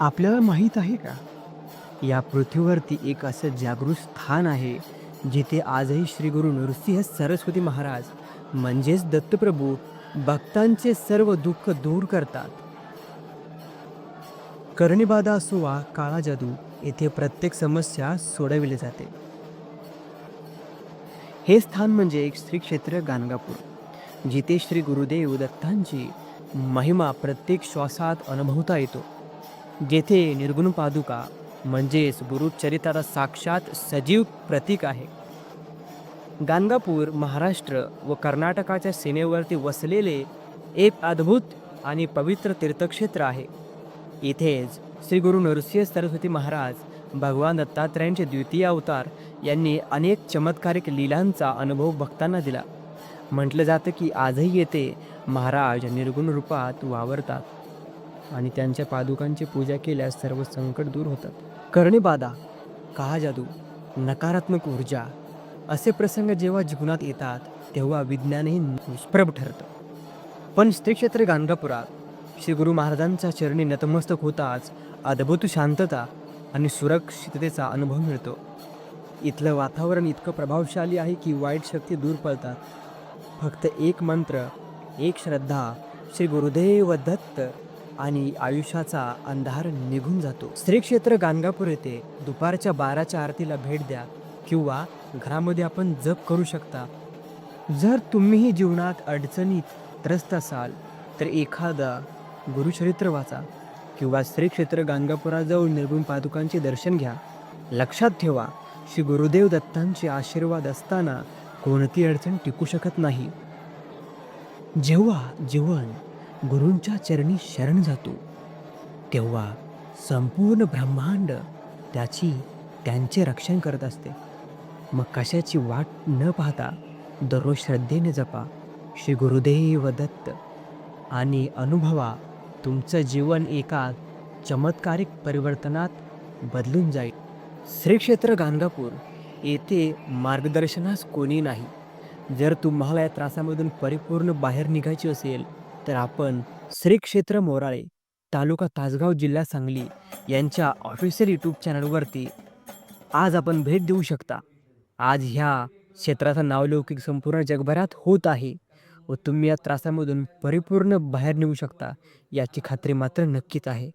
आपल्याला माहीत आहे का? या पृथ्वीवरती एक असं जागृत स्थान आहे जिथे आजही श्री गुरु नृसिंह सरस्वती महाराज म्हणजेच दत्तप्रभू भक्तांचे सर्व दुःख दूर करतात. कर्णिबाधा असो वा काळा जादू येथे प्रत्येक समस्या सोडविली जाते. हे स्थान म्हणजे एक श्री क्षेत्र गाणगापूर जिथे श्री गुरुदेव दत्तांची महिमा प्रत्येक श्वासात अनुभवता येतो. जेथे निर्गुण पादुका म्हणजेच गुरुचरित्राचा साक्षात सजीव प्रतीक आहे. गाणगापूर महाराष्ट्र व कर्नाटकाच्या सीमेवरती वसलेले एक अद्भुत आणि पवित्र तीर्थक्षेत्र आहे. इथेच श्री गुरु नरसिंह सरस्वती महाराज भगवान दत्तात्रयांचे द्वितीय अवतार यांनी अनेक चमत्कारिक लीलांचा अनुभव भक्तांना दिला. म्हटलं जातं की आजही येथे महाराज निर्गुण रूपात वावरतात. आणि त्यांच्या पादुकांची पूजा केल्यास सर्व संकट दूर होतात. कर्णिबाधा काहा जादू नकारात्मक ऊर्जा असे प्रसंग जेव्हा जीवनात येतात तेव्हा विज्ञानही निष्प्रभ ठरतं. पण श्री क्षेत्र गाणगापुरात श्री गुरु महाराजांच्या चरणी नतमस्तक होताच अद्भुत शांतता आणि सुरक्षिततेचा अनुभव मिळतो. इथलं वातावरण इतकं प्रभावशाली आहे की वाईट शक्ती दूर पळतात. फक्त एक मंत्र एक श्रद्धा श्री गुरुदेव दत्त आणि आयुष्याचा अंधार निघून जातो. श्री क्षेत्र गाणगापूर येथे दुपारच्या बाराच्या आरतीला भेट द्या किंवा घरामध्ये आपण जप करू शकता. जर तुम्हीही जीवनात अडचणीत त्रस्त असाल तर एखादा गुरुचरित्र वाचा किंवा श्री क्षेत्र गाणगापुराजवळ निर्गुण पादुकांचे दर्शन घ्या. लक्षात ठेवा श्री गुरुदेव दत्तांचे आशीर्वाद असताना कोणती अडचण टिकू शकत नाही. जेव्हा जीवन गुरूंच्या चरणी शरण जातो. तेव्हा संपूर्ण ब्रह्मांड त्याची त्यांचे रक्षण करत असते. मग कशाची वाट न पाहता दररोज श्रद्धेने जपा. श्री गुरुदेव दत्त. आणि अनुभवा तुमचं जीवन एका चमत्कारिक परिवर्तनात बदलून जाईल. श्री क्षेत्र गाणगापूर येथे मार्गदर्शनास कोणी नाही. जर तुम्हाला या त्रासामधून परिपूर्ण बाहेर निघायची असेल तर आपण श्री क्षेत्र मोराळे तालुका तासगाव जिल्हा सांगली यांच्या ऑफिशियल यूट्यूब चॅनलवरती आज आपण भेट देऊ शकता. आज ह्या क्षेत्राचा नावलौकिक संपूर्ण जगभरात होत आहे व तुम्ही या त्रासामधून परिपूर्ण बाहेर निघू शकता याची खात्री मात्र नक्कीच आहे.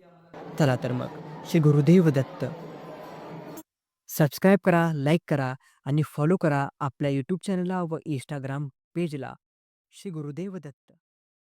चला तर मग श्री गुरुदेव दत्त. सबस्क्राईब करा लाईक करा आणि फॉलो करा आपल्या यूट्यूब चॅनलला व इंस्टाग्राम पेजला श्री गुरुदेव दत्त.